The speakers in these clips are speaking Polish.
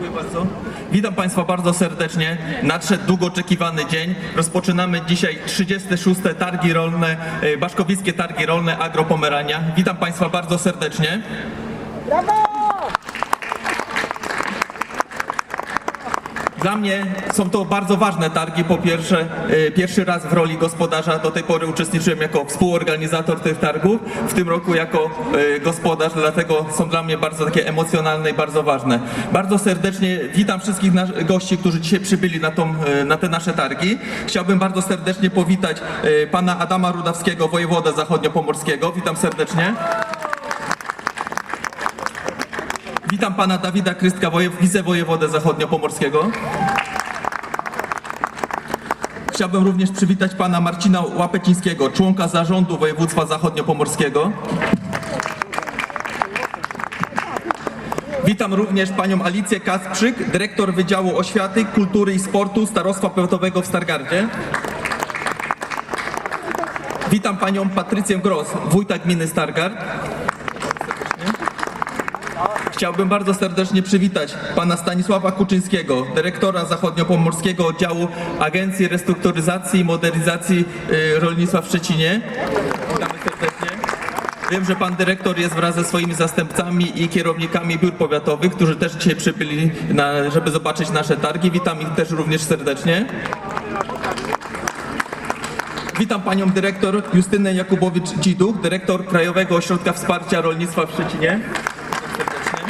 Dziękuję bardzo. Witam Państwa bardzo serdecznie. Nadszedł długo oczekiwany dzień. Rozpoczynamy dzisiaj 36. Targi Rolne, e, Baszkowickie Targi Rolne Agropomerania. Witam Państwa bardzo serdecznie. Dla mnie są to bardzo ważne targi. Po pierwsze, e, pierwszy raz w roli gospodarza do tej pory uczestniczyłem jako współorganizator tych targów, w tym roku jako e, gospodarz, dlatego są dla mnie bardzo takie emocjonalne i bardzo ważne. Bardzo serdecznie witam wszystkich gości, którzy dzisiaj przybyli na, tą, e, na te nasze targi. Chciałbym bardzo serdecznie powitać pana Adama Rudawskiego, wojewodę zachodniopomorskiego. Witam serdecznie. Witam pana Dawida Krystka, wojew- wicewojewodę zachodniopomorskiego. Chciałbym również przywitać pana Marcina Łapecińskiego, członka zarządu województwa zachodniopomorskiego. Witam również panią Alicję Kasprzyk, dyrektor Wydziału Oświaty, Kultury i Sportu Starostwa Powiatowego w Stargardzie. Witam panią Patrycję Gros, wójta gminy Stargard. Chciałbym bardzo serdecznie przywitać pana Stanisława Kuczyńskiego, dyrektora zachodniopomorskiego oddziału Agencji Restrukturyzacji i Modernizacji y, Rolnictwa w Szczecinie. Witamy serdecznie. Wiem, że pan dyrektor jest wraz ze swoimi zastępcami i kierownikami biur powiatowych, którzy też dzisiaj przybyli, na, żeby zobaczyć nasze targi. Witam ich też również serdecznie. Witam panią dyrektor Justynę Jakubowicz-Dziduch, dyrektor Krajowego Ośrodka Wsparcia Rolnictwa w Szczecinie. Serdecznie.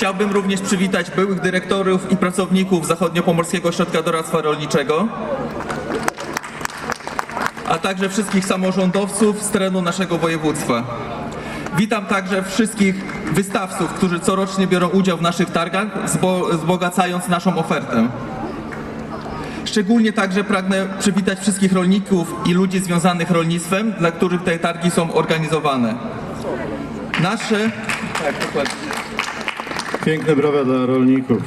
Chciałbym również przywitać byłych dyrektorów i pracowników Zachodniopomorskiego Ośrodka Doradztwa Rolniczego, a także wszystkich samorządowców z terenu naszego województwa. Witam także wszystkich wystawców, którzy corocznie biorą udział w naszych targach, zbo- wzbogacając naszą ofertę. Szczególnie także pragnę przywitać wszystkich rolników i ludzi związanych rolnictwem, dla których te targi są organizowane. Nasze... Tak, dokładnie. Piękne brawa dla rolników.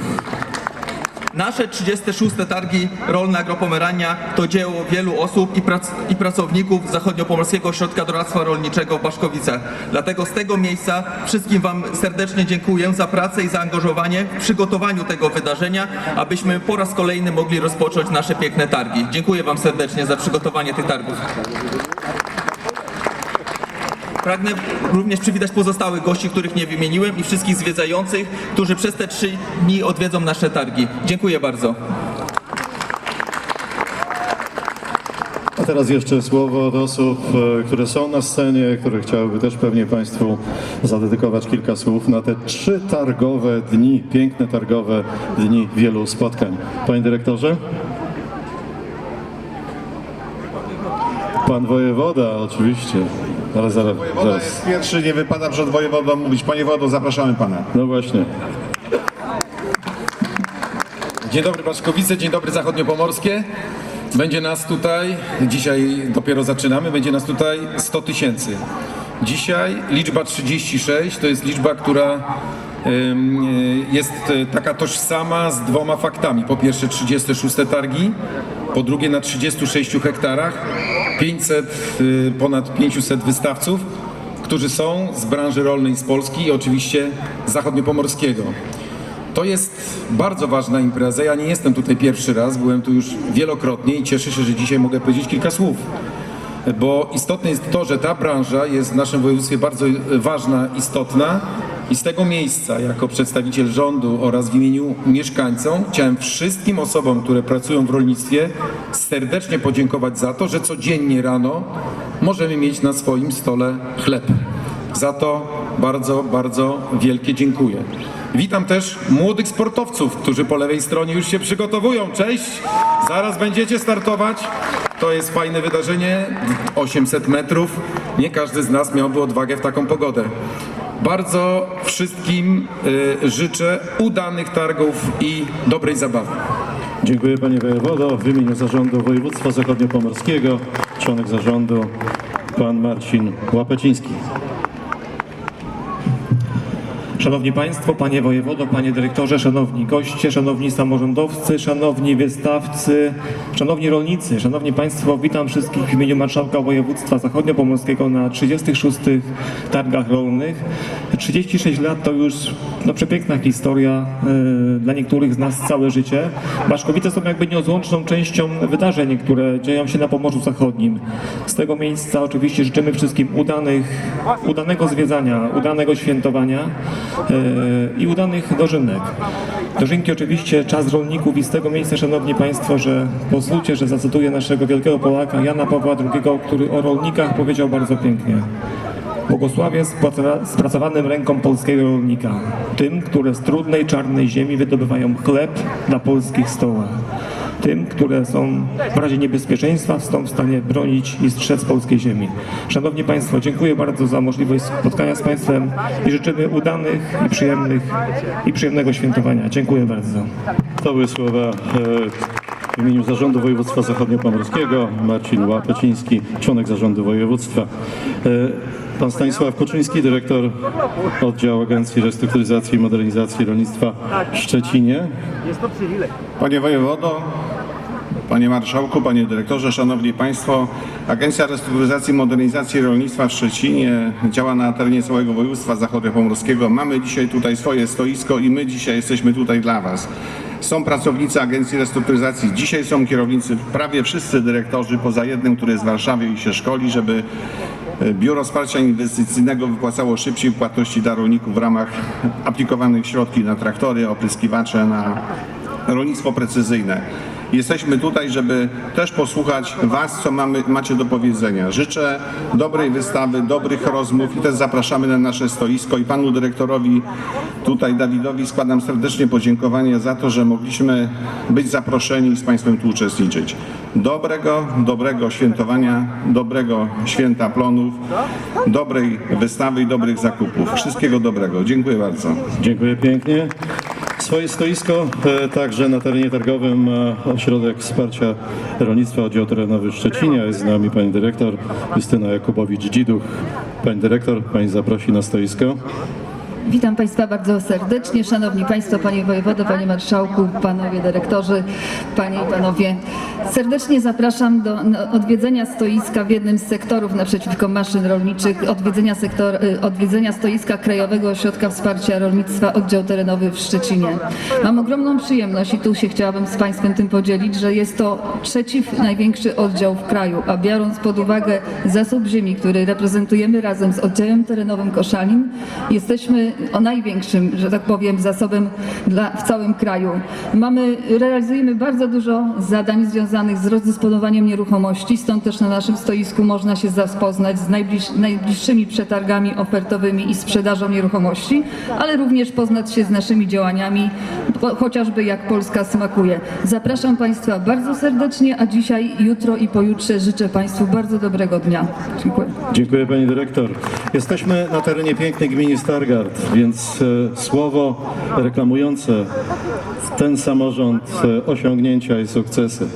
Nasze 36. targi rolne agropomerania to dzieło wielu osób i, prac i pracowników Zachodniopomorskiego Ośrodka Doradztwa Rolniczego w Baszkowicach. Dlatego z tego miejsca wszystkim Wam serdecznie dziękuję za pracę i zaangażowanie w przygotowaniu tego wydarzenia, abyśmy po raz kolejny mogli rozpocząć nasze piękne targi. Dziękuję Wam serdecznie za przygotowanie tych targów. Pragnę również przywitać pozostałych gości, których nie wymieniłem i wszystkich zwiedzających, którzy przez te trzy dni odwiedzą nasze targi. Dziękuję bardzo. A teraz jeszcze słowo od osób, e, które są na scenie, które chciałyby też pewnie Państwu zadedykować kilka słów na te trzy targowe dni, piękne targowe dni wielu spotkań. Panie dyrektorze? Pan wojewoda, oczywiście. Ale zaraz, Wojewoda zaraz. jest pierwszy, nie wypada przed wojewodą mówić. Panie wojewodo, zapraszamy pana. No właśnie. Dzień dobry Baszkowice, dzień dobry Zachodniopomorskie. Będzie nas tutaj, dzisiaj dopiero zaczynamy, będzie nas tutaj 100 tysięcy. Dzisiaj liczba 36 to jest liczba, która ym, y, jest y, taka tożsama z dwoma faktami. Po pierwsze 36 targi, po drugie na 36 hektarach 500, y, ponad 500 wystawców, którzy są z branży rolnej z Polski i oczywiście zachodniopomorskiego. To jest bardzo ważna impreza. Ja nie jestem tutaj pierwszy raz, byłem tu już wielokrotnie i cieszę się, że dzisiaj mogę powiedzieć kilka słów. Bo istotne jest to, że ta branża jest w naszym województwie bardzo ważna, istotna i z tego miejsca, jako przedstawiciel rządu oraz w imieniu mieszkańcom, chciałem wszystkim osobom, które pracują w rolnictwie, serdecznie podziękować za to, że codziennie rano możemy mieć na swoim stole chleb. Za to bardzo, bardzo wielkie dziękuję. Witam też młodych sportowców, którzy po lewej stronie już się przygotowują. Cześć! Zaraz będziecie startować. To jest fajne wydarzenie. 800 metrów. Nie każdy z nas miałby odwagę w taką pogodę. Bardzo wszystkim y, życzę udanych targów i dobrej zabawy. Dziękuję panie wojewodo. W imieniu zarządu województwa zachodniopomorskiego, członek zarządu pan Marcin Łapeciński. Szanowni Państwo, Panie Wojewodo, Panie Dyrektorze, Szanowni Goście, Szanowni Samorządowcy, Szanowni Wystawcy, Szanowni Rolnicy, Szanowni Państwo, witam wszystkich w imieniu Marszałka Województwa Zachodniopomorskiego na 36. Targach Rolnych. 36 lat to już no, przepiękna historia, e, dla niektórych z nas całe życie. Baszkowice są jakby nieodłączną częścią wydarzeń, które dzieją się na Pomorzu Zachodnim. Z tego miejsca oczywiście życzymy wszystkim udanych, udanego zwiedzania, udanego świętowania i udanych dożynek. Dożynki oczywiście czas rolników i z tego miejsca, Szanowni Państwo, że pozwólcie, że zacytuję naszego wielkiego Polaka Jana Pawła II, który o rolnikach powiedział bardzo pięknie. Błogosławie spracowa- spracowanym ręką polskiego rolnika, tym, które z trudnej, czarnej ziemi wydobywają chleb dla polskich stołach, tym, które są w razie niebezpieczeństwa są w stanie bronić i strzec polskiej ziemi. Szanowni Państwo, dziękuję bardzo za możliwość spotkania z Państwem i życzymy udanych i przyjemnych i przyjemnego świętowania. Dziękuję bardzo. To były słowa e, w imieniu Zarządu Województwa Zachodniopomorskiego. Marcin Łapeciński, członek Zarządu Województwa. E, Pan Stanisław Kuczyński, dyrektor oddziału Agencji Restrukturyzacji i Modernizacji Rolnictwa w Szczecinie. Panie wojewodo, panie marszałku, panie dyrektorze, szanowni państwo, Agencja Restrukturyzacji i Modernizacji Rolnictwa w Szczecinie działa na terenie całego województwa zachodniopomorskiego. Mamy dzisiaj tutaj swoje stoisko i my dzisiaj jesteśmy tutaj dla was. Są pracownicy Agencji Restrukturyzacji, dzisiaj są kierownicy, prawie wszyscy dyrektorzy, poza jednym, który jest w Warszawie i się szkoli, żeby e, Biuro Wsparcia Inwestycyjnego wypłacało szybciej płatności dla rolników w ramach aplikowanych środki na traktory, opryskiwacze, na rolnictwo precyzyjne. Jesteśmy tutaj, żeby też posłuchać Was, co mamy, macie do powiedzenia. Życzę dobrej wystawy, dobrych rozmów i też zapraszamy na nasze stoisko i panu dyrektorowi tutaj Dawidowi składam serdecznie podziękowanie za to, że mogliśmy być zaproszeni i z Państwem tu uczestniczyć. Dobrego, dobrego świętowania, dobrego święta plonów, dobrej wystawy i dobrych zakupów. Wszystkiego dobrego. Dziękuję bardzo. Dziękuję pięknie. Swoje stoisko e, także na terenie targowym ma Ośrodek Wsparcia Rolnictwa Oddział Terenowy w Szczecinie. Jest z nami pani dyrektor Justyna Jakubowicz-Dziduch. Pani dyrektor, pani zaprosi na stoisko. Witam Państwa bardzo serdecznie. Szanowni Państwo, Panie Wojewodo, Panie Marszałku, Panowie Dyrektorzy, Panie i Panowie. Serdecznie zapraszam do no, odwiedzenia stoiska w jednym z sektorów naprzeciwko maszyn rolniczych, odwiedzenia, sektor, y, odwiedzenia stoiska Krajowego Ośrodka Wsparcia Rolnictwa Oddział Terenowy w Szczecinie. Mam ogromną przyjemność i tu się chciałabym z Państwem tym podzielić, że jest to trzeci największy oddział w kraju, a biorąc pod uwagę zasób ziemi, który reprezentujemy razem z oddziałem terenowym Koszalin, jesteśmy o największym, że tak powiem, zasobem dla, w całym kraju. Mamy, realizujemy bardzo dużo zadań związanych z rozdysponowaniem nieruchomości, stąd też na naszym stoisku można się zapoznać z najbliż, najbliższymi przetargami ofertowymi i sprzedażą nieruchomości, ale również poznać się z naszymi działaniami, chociażby jak Polska smakuje. Zapraszam Państwa bardzo serdecznie, a dzisiaj, jutro i pojutrze życzę Państwu bardzo dobrego dnia. Dziękuję. Dziękuję pani dyrektor. Jesteśmy na terenie pięknej gminy Stargard, więc e, słowo reklamujące ten samorząd, e, osiągnięcia i sukcesy.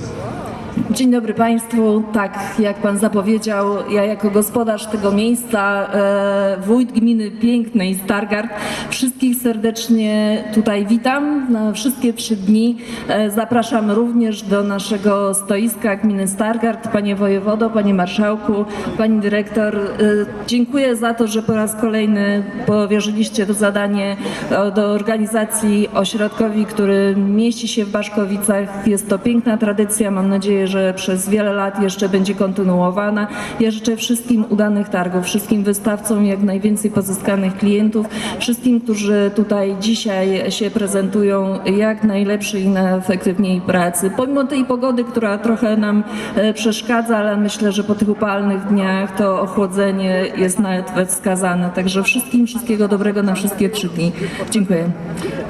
Dzień dobry Państwu. Tak, jak Pan zapowiedział, ja jako gospodarz tego miejsca, e, wójt gminy pięknej Stargard, wszystkich serdecznie tutaj witam na wszystkie trzy dni. E, zapraszam również do naszego stoiska gminy Stargard. Panie wojewodo, panie marszałku, pani dyrektor, e, dziękuję za to, że po raz kolejny powierzyliście to zadanie do organizacji ośrodkowi, który mieści się w Baszkowicach. Jest to piękna tradycja. Mam nadzieję, że przez wiele lat jeszcze będzie kontynuowana. Ja życzę wszystkim udanych targów, wszystkim wystawcom jak najwięcej pozyskanych klientów, wszystkim, którzy tutaj dzisiaj się prezentują, jak najlepszej i najefektywniej pracy. Pomimo tej pogody, która trochę nam e, przeszkadza, ale myślę, że po tych upalnych dniach to ochłodzenie jest nawet wskazane. Także wszystkim wszystkiego dobrego na wszystkie trzy dni. Dziękuję.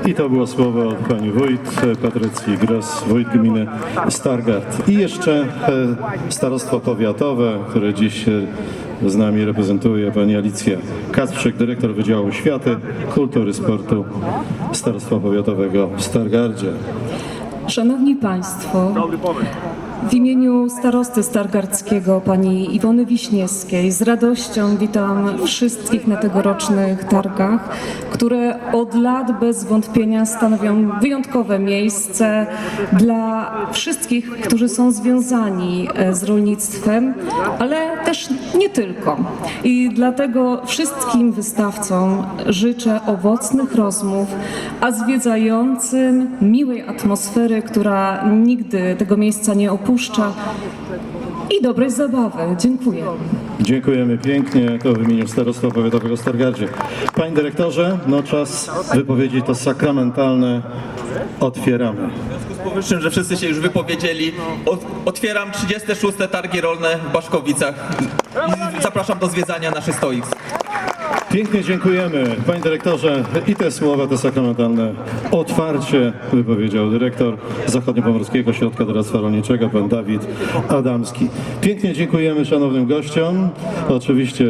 I to było słowo od pani wójt Patrycji Gros, wójt gminy Stargard. I jeszcze e, starostwo powiatowe, które dziś e, z nami reprezentuje pani Alicja Kacprzyk, dyrektor Wydziału Światy, Kultury, Sportu Starostwa Powiatowego w Stargardzie. Szanowni Państwo, W imieniu starosty stargardzkiego pani Iwony Wiśniewskiej z radością witam wszystkich na tegorocznych targach, które od lat bez wątpienia stanowią wyjątkowe miejsce dla wszystkich, którzy są związani e, z rolnictwem, ale też nie tylko. I dlatego wszystkim wystawcom życzę owocnych rozmów, a zwiedzającym miłej atmosfery, która nigdy tego miejsca nie opuszcza i dobrej zabawy. Dziękuję. Dziękujemy pięknie, to w imieniu Starostwa Powiatowego Stargardzie. Panie Dyrektorze, no czas wypowiedzi to sakramentalne. Otwieramy. W związku z powyższym, że wszyscy się już wypowiedzieli, otwieram 36. targi rolne w Baszkowicach. I zapraszam do zwiedzania naszych stoisk. Pięknie dziękujemy. Panie dyrektorze, i te słowa, te sakramentalne otwarcie wypowiedział dyrektor Zachodniopomorskiego Ośrodka Doradztwa Rolniczego, pan Dawid Adamski. Pięknie dziękujemy szanownym gościom. Oczywiście